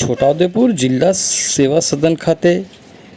છોટાઉદેપુર જિલ્લા સેવા સદન ખાતે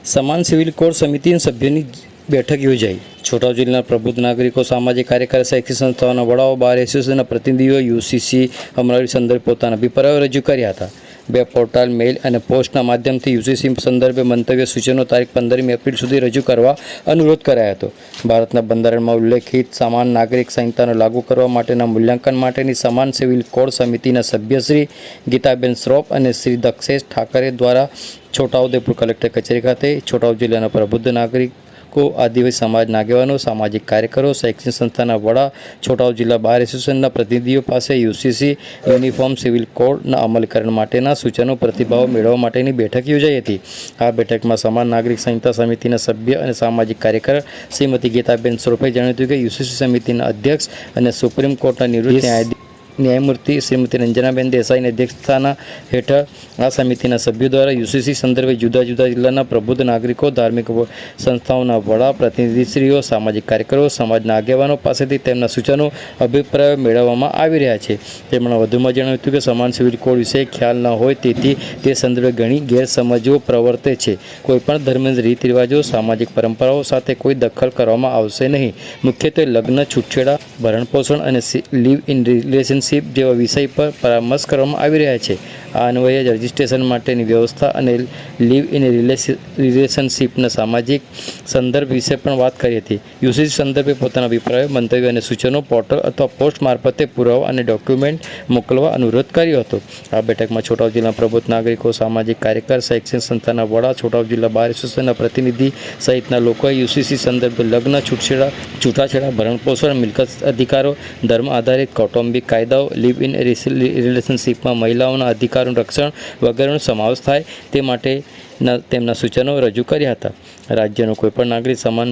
સમાન સિવિલ કોડ સમિતિના સભ્યોની બેઠક યોજાઈ. છોટા જિલ્લાના પ્રબુદ્ધ નાગરિકો, સામાજિક કાર્યકારી શૈક્ષણિક સંસ્થાઓના વડાઓ, બાર એસોસિએશનના પ્રતિનિધિઓ, યુસીસી અમરાવી સંદર્ભે પોતાના અભિપ્રાયો રજૂ કર્યા હતા. બે પોર્ટલ, મેઇલ અને પોસ્ટના માધ્યમથી યુસીસી સંદર્ભે મંતવ્ય, સૂચનો તારીખ પંદરમી એપ્રિલ સુધી રજૂ કરવા અનુરોધ કરાયો હતો. ભારતના બંધારણમાં ઉલ્લેખિત સમાન નાગરિક સંહિતાનો લાગુ કરવા માટેના મૂલ્યાંકન માટેની સમાન સિવિલ કોડ સમિતિના સભ્યશ્રી ગીતાબેન શ્રોફ અને શ્રી દક્ષેશ ઠાકરે દ્વારા છોટાઉદેપુર કલેક્ટર કચેરી ખાતે, છોટાઉ જિલ્લાના પ્રબુદ્ધ નાગરિકો આદિવાસી સમાજના આગેવાનો સામાજિક કાર્યકરો શૈક્ષણિક સંસ્થાના વડા છોટાઉ જિલ્લા બાર એસોસિએશનના પ્રતિનિધિઓ પાસે યુસીસી યુનિફોર્મ સિવિલ કોડના અમલીકરણ માટેના સૂચનો પ્રતિભાવો મેળવવા માટેની બેઠક યોજાઈ હતી. આ બેઠકમાં સમાન નાગરિક સંહિતા સમિતિના સભ્ય અને સામાજિક કાર્યકર શ્રીમતી ગીતાબેન સ્વરૂપે જણાવ્યું હતું કે યુસીસી સમિતિના અધ્યક્ષ અને સુપ્રીમ કોર્ટના નિવૃત્ત ન્યાયાધીશ ન્યાયમૂર્તિ શ્રીમતી રંજનાબેન દેસાઈની અધ્યક્ષતાના હેઠળ આ સમિતિના સભ્યો દ્વારા યુસીસી સંદર્ભે જુદા જુદા જિલ્લાના પ્રબુદ્ધ નાગરિકો ધાર્મિક સંસ્થાઓના વડા પ્રતિનિધિશ્રીઓ સામાજિક કાર્યકરો સમાજના આગેવાનો પાસેથી તેમના સૂચનો, અભિપ્રાયો મેળવવામાં આવી રહ્યા છે. તેમણે વધુમાં જણાવ્યું હતું કે સમાન સિવિલ કોડ વિશે ખ્યાલ ન હોય તેથી તે સંદર્ભે ઘણી ગેરસમજો પ્રવર્તે છે. કોઈપણ ધર્મના રીત રિવાજો સામાજિક પરંપરાઓ સાથે કોઈ દખલ કરવામાં આવશે નહીં. મુખ્યત્વે લગ્ન, છૂટછેડા, ભરણપોષણ અને લીવ ઇન રિલેશનશિપ જેવા વિષય પર પરામર્શ કરવામાં આવી રહ્યા છે. આ અન્વયે જ રજિસ્ટ્રેશન માટેની વ્યવસ્થા અને લીવ ઇન રિલેશનશીપના સામાજિક સંદર્ભ વિશે પણ વાત કરી હતી. યુસીસી સંદર્ભે પોતાના અભિપ્રાયો, મંતવ્યો અને સૂચનો પોર્ટલ અથવા પોસ્ટ મારફતે પુરાવા અને ડોક્યુમેન્ટ મોકલવા અનુરોધ કર્યો હતો. આ બેઠકમાં છોટાઉ જિલ્લા પ્રબુદ્ધ નાગરિકો, સામાજિક કાર્યકર, શૈક્ષણિક સંસ્થાના વડા, છોટાઉ જિલ્લા બાર એસોસિએશનના પ્રતિનિધિ સહિતના લોકોએ યુસીસી સંદર્ભે લગ્ન, છૂટછેડા, છૂટાછેડા, ભરણપોષણ, મિલકત અધિકારો, ધર્મ આધારિત કૌટુંબિક કાયદાઓ, લીવ ઇન રિલેશનશિપમાં મહિલાઓના અધિકારોનું રક્ષણ વગેરેનો સમાવેશ થાય તે માટે તેમના સૂચનો રજૂ કર્યા હતા. રાજ્યનો કોઈપણ નાગરિક સમાન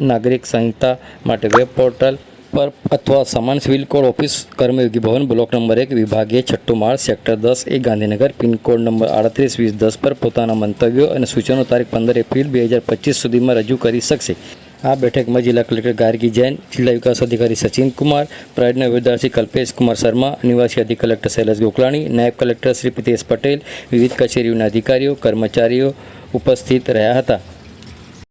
નાગરિક સંહિતા માટે વેબ પોર્ટલ પર અથવા સમાન civil code office Karmayogi Bhavan block number એક વિભાગીય છઠ્ઠો માળ સેક્ટર દસ એ ગાંધીનગર પિનકોડ નંબર આડત્રીસ વીસ દસ પર પોતાના મંતવ્યો અને સૂચનો તારીખ પંદર એપ્રિલ બે હજાર પચીસ સુધીમાં રજૂ કરી શકશે. આ બેઠકમાં જિલ્લા કલેક્ટર ગાર્ગી જૈન, જિલ્લા વિકાસ અધિકારી સચિન કુમાર, પ્રાઇડના વિદ્યાર્થી કલ્પેશ કુમાર શર્મા, નિવાસી અધિક કલેક્ટર શૈલેષ ગોકલાણી, નાયબ કલેક્ટર શ્રી પ્રિતેશ પટેલ, વિવિધ કચેરીઓના અધિકારીઓ, કર્મચારીઓ ઉપસ્થિત રહ્યા હતા.